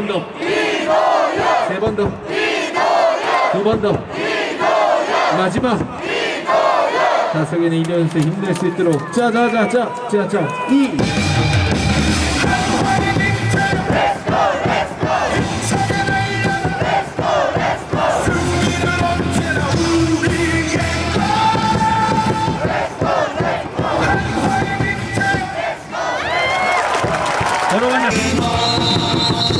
다음 더. 세 번 더. 두 번 더. 마지막. 다섯에는 이연수 힘낼 수 있도록. 자, 자, 자, 자, 자, 자. 이. 여러분